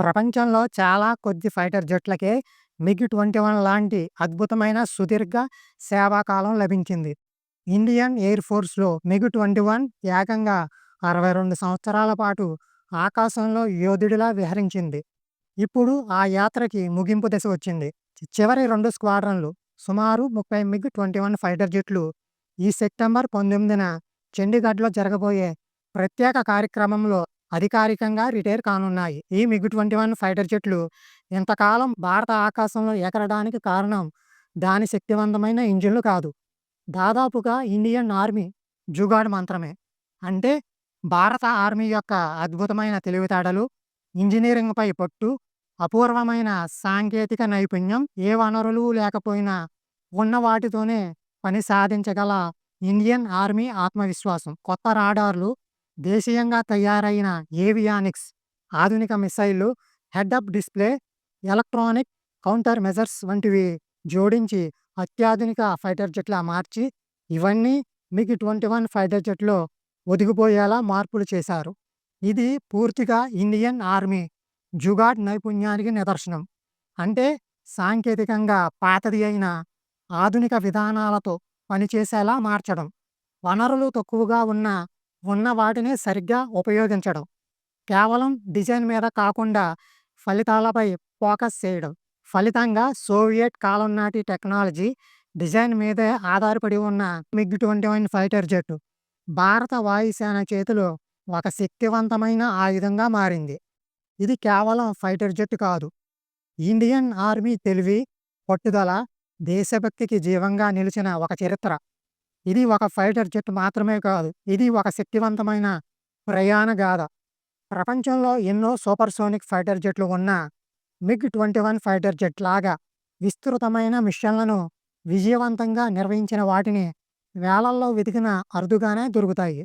ప్రపంచంలో చాలా కొద్ది ఫైటర్ జెట్లకే మిగ్ ట్వంటీ వన్ లాంటి అద్భుతమైన సుదీర్ఘ సేవాకాలం లభించింది. ఇండియన్ ఎయిర్ ఫోర్స్‌లో మిగ్ ట్వంటీ వన్ ఏకంగా అరవై రెండు సంవత్సరాల పాటు ఆకాశంలో యోధుడిలా విహరించింది. ఇప్పుడు ఆ యాత్రకి ముగింపు దశ వచ్చింది. చివరి రెండు స్క్వాడ్రన్లు సుమారు ముప్పై మిగ్ ట్వంటీ వన్ ఫైటర్ జెట్లు ఈ సెప్టెంబర్ పంతొమ్మిదిన చండీగఢ్‌లో జరగబోయే ప్రత్యేక కార్యక్రమంలో అధికారికంగా రిటైర్ కానున్నాయి. ఈ మిగ్ ట్వంటీ వన్ ఫైటర్ జెట్లు ఇంతకాలం భారత ఆకాశంలో ఎగరడానికి కారణం దాని శక్తివంతమైన ఇంజిన్లు కాదు. దాదాపుగా ఇండియన్ ఆర్మీ జుగాడ్ మంత్రమే. అంటే భారత ఆర్మీ యొక్క అద్భుతమైన తెలివితేటలు, ఇంజనీరింగ్పై పట్టు, అపూర్వమైన సాంకేతిక నైపుణ్యం, ఏ వనరులు లేకపోయినా ఉన్న వాటితోనే పని సాధించగల ఇండియన్ ఆర్మీ ఆత్మవిశ్వాసం. కొత్త రాడార్లు, దేశీయంగా తయారైన ఏవియానిక్స్, ఆధునిక మిసైళ్ళు head up display, electronic counter measures వంటివి జోడించి అత్యాధునిక ఫైటర్ జెట్లా మార్చి ఇవన్నీ మిగ్ ట్వంటీ వన్ ఫైటర్ జెట్‌లో ఒదిగిపోయేలా మార్పులు చేశారు. ఇది పూర్తిగా ఇండియన్ ఆర్మీ జుగాడ్ నైపుణ్యానికి నిదర్శనం. అంటే సాంకేతికంగా పాతది అయిన ఆధునిక విధానాలతో పనిచేసేలా మార్చడం. వనరులు తక్కువగా ఉన్న ఉన్న వాటిని సరిగ్గా ఉపయోగించడం. కేవలం డిజైన్ మీద కాకుండా ఫలితాలపై ఫోకస్ చేయడం. ఫలితంగా సోవియట్ కాలం నాటి టెక్నాలజీ, డిజైన్ మీదే ఆధారపడి ఉన్న MiG twenty one fighter jet భారత వాయుసేన చేతిలో ఒక శక్తివంతమైన ఆయుధంగా మారింది. ఇది కేవలం ఫైటర్ జెట్ కాదు. ఇండియన్ ఆర్మీ తెలివి, పట్టుదల, దేశభక్తికి జీవంగా నిలిచిన ఒక చరిత్ర. ఇది ఒక ఫైటర్ జెట్ మాత్రమే కాదు. ఇది ఒక శక్తివంతమైన ప్రయాణ గాథ. ప్రపంచంలో ఎన్నో సూపర్సోనిక్ ఫైటర్ జెట్లు ఉన్నా MiG twenty one fighter jet లాగా విస్తృతమైన మిషన్లను విజయవంతంగా నిర్వహించిన వాటిని వేలల్లో వెతికిన అరుదుగానే దొరుకుతాయి.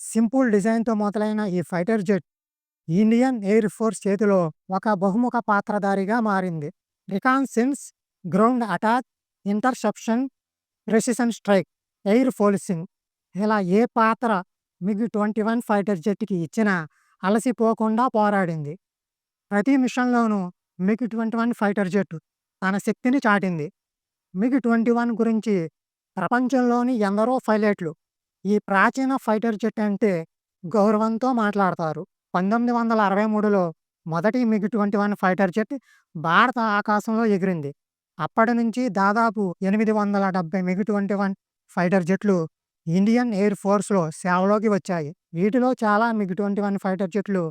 సింపుల్ డిజైన్‌తో మొదలైన ఈ fighter jet Indian air force చేతిలో ఒక బహుముఖ పాత్రధారిగా మారింది. Reconnaissance ground attack, interception, precision strike, air policing ఇలా ఏ పాత్ర మిగ్ ట్వంటీ వన్ ఫైటర్ జెట్‌కి ఇచ్చినా అలసిపోకుండా పోరాడింది. ప్రతి మిషన్‌లోనూ MiG twenty one fighter jet తన శక్తిని చాటింది. మిగ్ ట్వంటీ వన్ గురించి ప్రపంచంలోని ఎందరో పైలట్లు ఈ ప్రాచీన ఫైటర్ జెట్ అంటే గౌరవంతో మాట్లాడతారు. పంతొమ్మిది వందల అరవై మూడులో మొదటి MiG twenty one fighter jet భారత ఆకాశంలో ఎగిరింది. అప్పటి నుంచి దాదాపు ఎనిమిది వందల డెబ్బై మిగ్ ట్వంటీ వన్ ఫైటర్ జెట్లు ఇండియన్ ఎయిర్ ఫోర్స్‌లో సేవలోకి వచ్చాయి. వీటిలో చాలా మిగ్ ట్వంటీ వన్ ఫైటర్ జెట్లు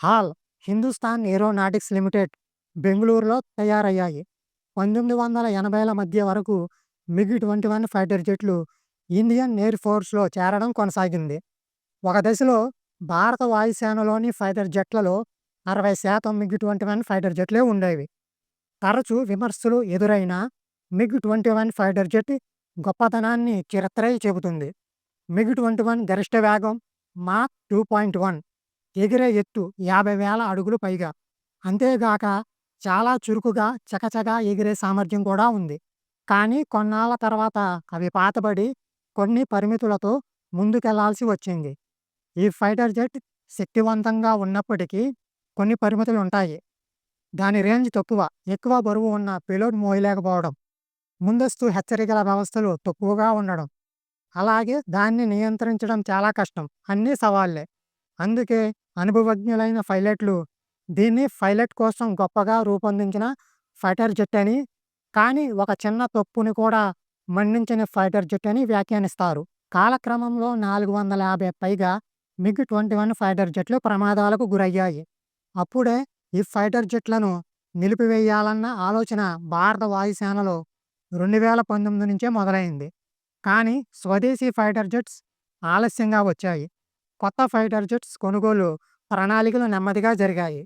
హాల్ హిందుస్థాన్ ఏరోనాటిక్స్ లిమిటెడ్, బెంగళూరులో తయారయ్యాయి. పంతొమ్మిది వందల ఎనభైల మధ్య వరకు మిగ్ ట్వంటీ వన్ ఫైటర్ జెట్లు ఇండియన్ ఎయిర్ ఫోర్స్‌లో చేరడం కొనసాగింది. ఒక దశలో భారత వాయుసేనలోని ఫైటర్ జెట్లలో అరవై శాతం మిగ్ ట్వంటీ వన్ ఫైటర్ జెట్లే ఉండేవి. తరచూ విమర్శలు ఎదురైన MiG twenty one fighter jet గొప్పతనాన్ని చరిత్రే చెబుతుంది. మిగ్ ట్వంటీ వన్ గరిష్ట వేగం మాక్ టూ పాయింట్ వన్, ఎగిరే ఎత్తు యాభై వేల అడుగులు పైగా. అంతేగాక చాలా చురుకుగా చకచగా ఎగిరే సామర్థ్యం కూడా ఉంది. కానీ కొన్నాళ్ళ తర్వాత అవి పాతబడి కొన్ని పరిమితులతో ముందుకెళ్ళాల్సి వచ్చింది. ఈ ఫైటర్ జెట్ శక్తివంతంగా ఉన్నప్పటికీ కొన్ని పరిమితులుంటాయి. దాని రేంజ్ తక్కువ, ఎక్కువ బరువు ఉన్న పిలోట్ మోయలేకపోవడం, ముందస్తు హెచ్చరికల వ్యవస్థలు తక్కువగా ఉండడం, అలాగే దాన్ని నియంత్రించడం చాలా కష్టం. అన్నీ సవాళ్ళే. అందుకే అనుభవజ్ఞులైన పైలట్లు దీన్ని పైలట్ కోసం గొప్పగా రూపొందించిన ఫైటర్ జెట్ అని, కానీ ఒక చిన్న తప్పుని కూడా మన్నించని ఫైటర్ జెట్ అని వ్యాఖ్యానిస్తారు. కాలక్రమంలో నాలుగు వందల యాభై పైగా మిగ్ ట్వంటీ వన్ ఫైటర్ జెట్లు ప్రమాదాలకు గురయ్యాయి. అప్పుడే ఈ ఫైటర్ జెట్లను నిలిపివేయాలన్న ఆలోచన భారత వాయుసేనలో రెండు వేల పంతొమ్మిది నుంచే మొదలైంది. కానీ స్వదేశీ ఫైటర్ జెట్స్ ఆలస్యంగా వచ్చాయి. కొత్త ఫైటర్ జెట్స్ కొనుగోలు ప్రణాళికలు నెమ్మదిగా జరిగాయి.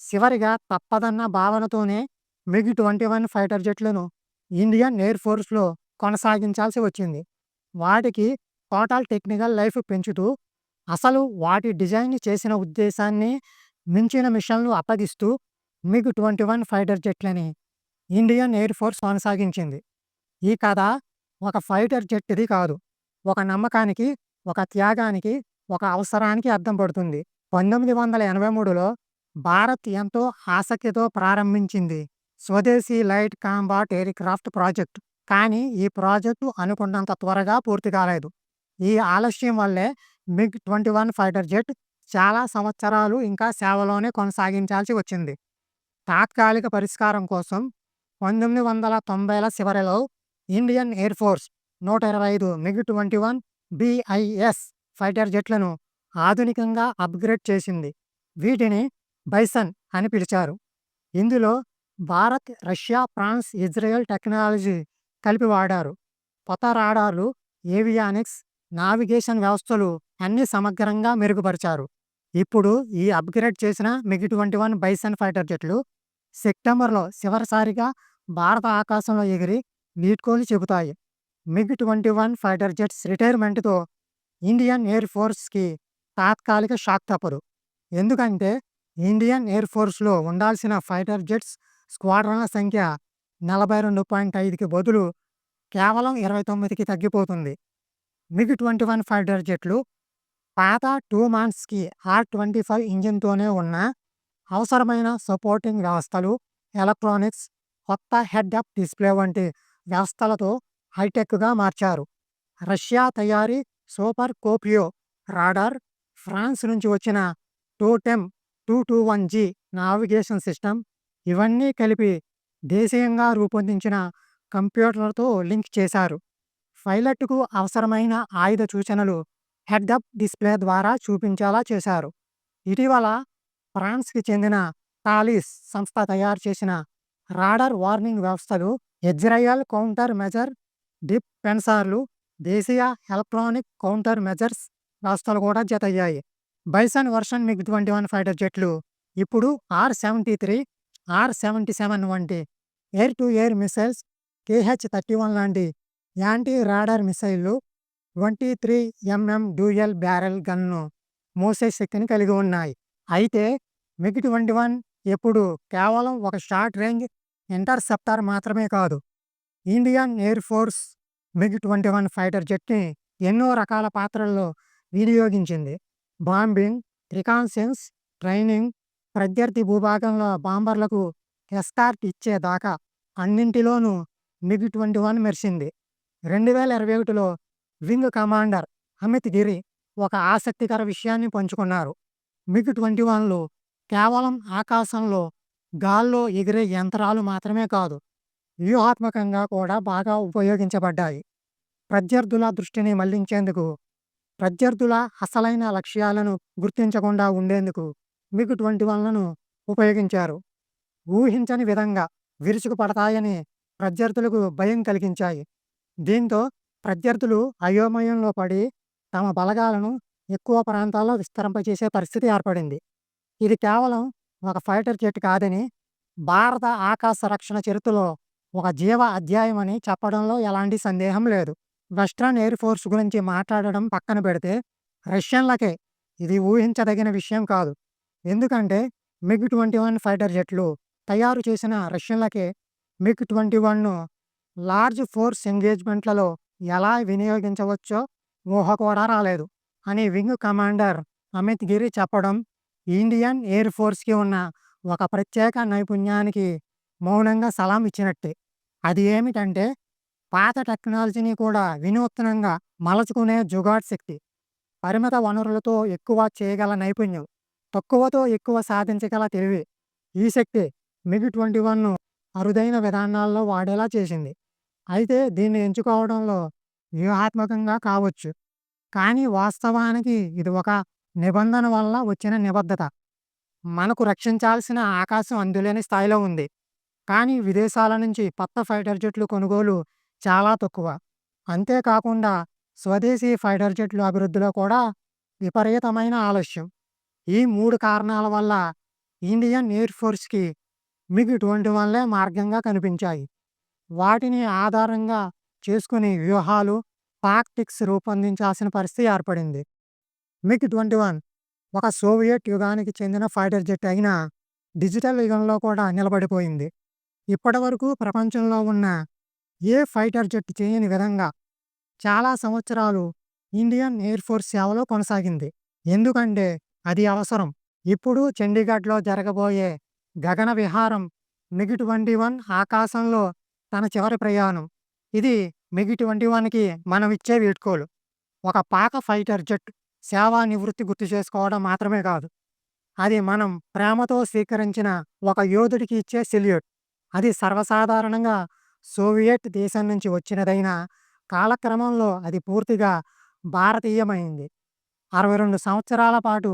చివరిగా తప్పదన్న భావనతోనే మిగ్ ట్వంటీ వన్ ఫైటర్ జెట్లను ఇండియన్ ఎయిర్ ఫోర్స్‌లో కొనసాగించాల్సి వచ్చింది. వాటికి టోటల్ టెక్నికల్ లైఫ్ పెంచుతూ, అసలు వాటి డిజైన్ చేసిన ఉద్దేశాన్ని మించిన మిషన్లు అప్పగిస్తూ మిగ్ ట్వంటీ వన్ ఫైటర్ జెట్లని ఇండియన్ ఎయిర్ ఫోర్స్ కొనసాగించింది. ఈ కథ ఒక ఫైటర్ జట్టుది కాదు. ఒక నమ్మకానికి, ఒక త్యాగానికి, ఒక అవసరానికి అద్దం పడుతుంది. పంతొమ్మిది వందల ఎనభై మూడులో భారత్ ఎంతో ఆసక్తితో ప్రారంభించింది స్వదేశీ లైట్ కాంబాట్ ఎయిర్‌క్రాఫ్ట్ ప్రాజెక్ట్. కానీ ఈ ప్రాజెక్టు అనుకున్నంత త్వరగా పూర్తి కాలేదు. ఈ ఆలస్యం వల్లే మిగ్-21 ఫైటర్ జెట్ చాలా సంవత్సరాలు ఇంకా సేవలోనే కొనసాగించాల్సి వచ్చింది. తాత్కాలిక పరిష్కారం కోసం పంతొమ్మిది వందల తొంభైల చివరిలో ఇండియన్ ఎయిర్ ఫోర్స్ 125 మిగ్-21 బిఐఎస్ ఫైటర్ జెట్లను ఆధునికంగా అప్‌గ్రేడ్ చేసింది. వీటిని బైసన్ అని పిలిచారు. ఇందులో Bharat, Russia, France, Israel technology కలిపి వాడారు. కొత్త రాడార్లు, ఏవియానిక్స్, నావిగేషన్ వ్యవస్థలు అన్ని సమగ్రంగా మెరుగుపరిచారు. ఇప్పుడు ఈ అప్‌గ్రేడ్ చేసిన మిగ్-21 బైసన్ ఫైటర్ జెట్లు సెప్టెంబర్‌లో చివరిసారిగా భారత ఆకాశంలో ఎగిరి వీడ్కోలు చెబుతాయి. మిగ్-21 ఫైటర్ జెట్స్ రిటైర్మెంట్‌తో ఇండియన్ ఎయిర్ ఫోర్స్‌కి తాత్కాలిక షాక్ తప్పదు. ఎందుకంటే ఇండియన్ ఎయిర్ ఫోర్స్‌లో ఉండాల్సిన ఫైటర్ జెట్స్ స్క్వాడ్రన్ల సంఖ్య 42.5కి బదులు కేవలం 29కి తగ్గిపోతుంది. మిగ్-21 ఫైటర్ జెట్లు పాత టూ మాన్స్కీ ఆర్-25 ఇంజిన్‌తోనే ఉన్న అవసరమైన సపోర్టింగ్ వ్యవస్థలు, ఎలక్ట్రానిక్స్, కొత్త హెడ్ అప్ డిస్ప్లే వంటి వ్యవస్థలతో హైటెక్‌గా మార్చారు. రష్యా తయారీ సూపర్ కోపియో రాడార్, ఫ్రాన్స్ నుంచి వచ్చిన Totem two two one G navigation system ఇవన్నీ కలిపి దేశీయంగా రూపొందించిన కంప్యూటర్లతో లింక్ చేశారు. పైలట్‌కు అవసరమైన ఆయుధ సూచనలు హెడ్అప్ డిస్ప్లే ద్వారా చూపించేలా చేశారు. ఇటీవల ఫ్రాన్స్‌కి చెందిన థాలిస్ సంస్థ తయారు చేసిన రాడార్ వార్నింగ్ వ్యవస్థలు, ఇజ్రాయెల్ కౌంటర్ మెజర్ డిఫెన్సర్లు, దేశీయ ఎలక్ట్రానిక్ కౌంటర్ మెజర్స్ రాష్ట్రాలు కూడా జతయ్యాయి. బైసన్ వర్షన్ మిగ్-21 ఫైటర్ జెట్లు ఇప్పుడు ఆర్-73, ఆర్-77 వంటి ఎయిర్ టు ఎయిర్ మిస్సైల్స్, కేహెచ్-31 లాంటి యాంటీ రాడార్ మిస్సైళ్ళు, 23 ఎంఎం డ్యూయల్ బ్యారెల్ గన్‌ను మోసే శక్తిని కలిగి ఉన్నాయి. అయితే మిగ్-21 ఎప్పుడూ కేవలం ఒక షార్ట్ రేంజ్ ఇంటర్సెప్టర్ మాత్రమే కాదు. ఇండియన్ ఎయిర్ ఫోర్స్ మిగ్-21 ఫైటర్ జెట్‌ని ఎన్నో రకాల పాత్రల్లో వినియోగించింది. బాంబింగ్, రికాన్సెన్స్, ట్రైనింగ్, ప్రత్యర్థి భూభాగంలో బాంబర్లకు ఎస్కార్ట్ ఇచ్చేదాకా అన్నింటిలోనూ మిగ్-21 మెరిసింది. 2021లో వింగ్ కమాండర్ అమిత్ గిరి ఒక ఆసక్తికర విషయాన్ని పంచుకున్నారు. మిగ్-21లు కేవలం ఆకాశంలో, గాల్లో ఎగిరే యంత్రాలు మాత్రమే కాదు, వ్యూహాత్మకంగా కూడా బాగా ఉపయోగించబడ్డాయి. ప్రత్యర్థుల దృష్టిని మళ్ళించేందుకు, ప్రత్యర్థుల అసలైన లక్ష్యాలను గుర్తించకుండా ఉండేందుకు మిగ్-21లను ఉపయోగించారు. ఊహించని విధంగా విరుచుకుపడతాయని ప్రత్యర్థులకు భయం కలిగించాయి. దీంతో ప్రత్యర్థులు అయోమయంలో పడి తమ బలగాలను ఎక్కువ ప్రాంతాల్లో విస్తరింపజేసే పరిస్థితి ఏర్పడింది. ఇది కేవలం ఒక ఫైటర్ జెట్ కాదని, భారత ఆకాశ రక్షణ చరిత్రలో ఒక జీవ అధ్యాయమని చెప్పడంలో ఎలాంటి సందేహం లేదు. వెస్ట్రన్ ఎయిర్ ఫోర్స్ గురించి మాట్లాడడం పక్కన పెడితే రష్యన్లకే ఇది ఊహించదగిన విషయం కాదు. ఎందుకంటే మిగ్-21 ఫైటర్ జెట్లు తయారు చేసిన రష్యన్లకే మిగ్-21ను లార్జ్ ఫోర్స్ ఎంగేజ్‌మెంట్లలో ఎలా వినియోగించవచ్చో ఊహ కూడా రాలేదు అని వింగ్ కమాండర్ అమిత్ గిరి చెప్పడం ఇండియన్ ఎయిర్ ఫోర్స్‌కి ఉన్న ఒక ప్రత్యేక నైపుణ్యానికి మౌనంగా సలాం ఇచ్చినట్టే. అది ఏమిటంటే పాత టెక్నాలజీని కూడా వినూత్నంగా మలచుకునే జుగాడ్ శక్తి. పరిమిత వనరులతో ఎక్కువ చేయగల నైపుణ్యం, తక్కువతో ఎక్కువ సాధించగల తెలివి. ఈ శక్తి మిగ్-21ను అరుదైన విధానాల్లో వాడేలా చేసింది. అయితే దీన్ని ఎంచుకోవడంలో వ్యూహాత్మకంగా కావచ్చు. కానీ వాస్తవానికి ఇది ఒక నిబంధన వల్ల వచ్చిన నిబద్ధత. మనకు రక్షించాల్సిన ఆకాశం అందులేని స్థాయిలో ఉంది. కానీ విదేశాల నుంచి కొత్త ఫైటర్ జెట్లు కొనుగోలు చాలా తక్కువ. అంతేకాకుండా స్వదేశీ ఫైటర్ జెట్లు అభివృద్ధిలో కూడా విపరీతమైన ఆలస్యం. ఈ మూడు కారణాల వల్ల ఇండియన్ ఎయిర్ ఫోర్స్‌కి మిగ్-21లే మార్గంగా కనిపించాయి. వాటిని ఆధారంగా చేసుకుని వ్యూహాలు, టాక్టిక్స్ రూపొందించాల్సిన పరిస్థితి ఏర్పడింది. మిగ్-21 ఒక సోవియట్ యుగానికి చెందిన ఫైటర్ జెట్ అయినా డిజిటల్ యుగంలో కూడా నిలబడిపోయింది. ఇప్పటివరకు ప్రపంచంలో ఉన్న ఏ ఫైటర్ జెట్ చేయని విధంగా చాలా సంవత్సరాలు ఇండియన్ ఎయిర్ ఫోర్స్ సేవలో కొనసాగింది. ఎందుకంటే అది అవసరం. ఇప్పుడు చండీగఢ్‌లో జరగబోయే గగన విహారం మిగ్-21 ఆకాశంలో తన చివరి ప్రయాణం. ఇది మిగ్-21కి మనమిచ్చే వీడ్కోలు. ఒక పాక ఫైటర్ జెట్ సేవా నివృత్తి గుర్తు చేసుకోవడం మాత్రమే కాదు. అది మనం ప్రేమతో స్వీకరించిన ఒక యోధుడికి ఇచ్చే సెల్యూట్. అది సర్వసాధారణంగా సోవియట్ దేశం నుంచి వచ్చినదైన కాలక్రమంలో అది పూర్తిగా భారతీయమైంది. 62 సంవత్సరాల పాటు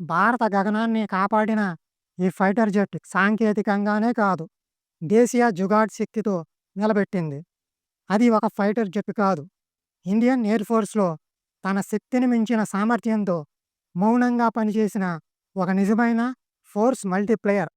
భారత గగనాన్ని కాపాడిన ఈ ఫైటర్ జెట్ సాంకేతికంగానే కాదు, దేశీయ జుగాడ్ శక్తితో నిలబెట్టింది. అది ఒక ఫైటర్ జెట్ కాదు, ఇండియన్ ఎయిర్ ఫోర్స్‌లో తన శక్తిని మించిన సామర్థ్యంతో మౌనంగా పనిచేసిన ఒక నిజమైన ఫోర్స్ మల్టీప్లేయర్.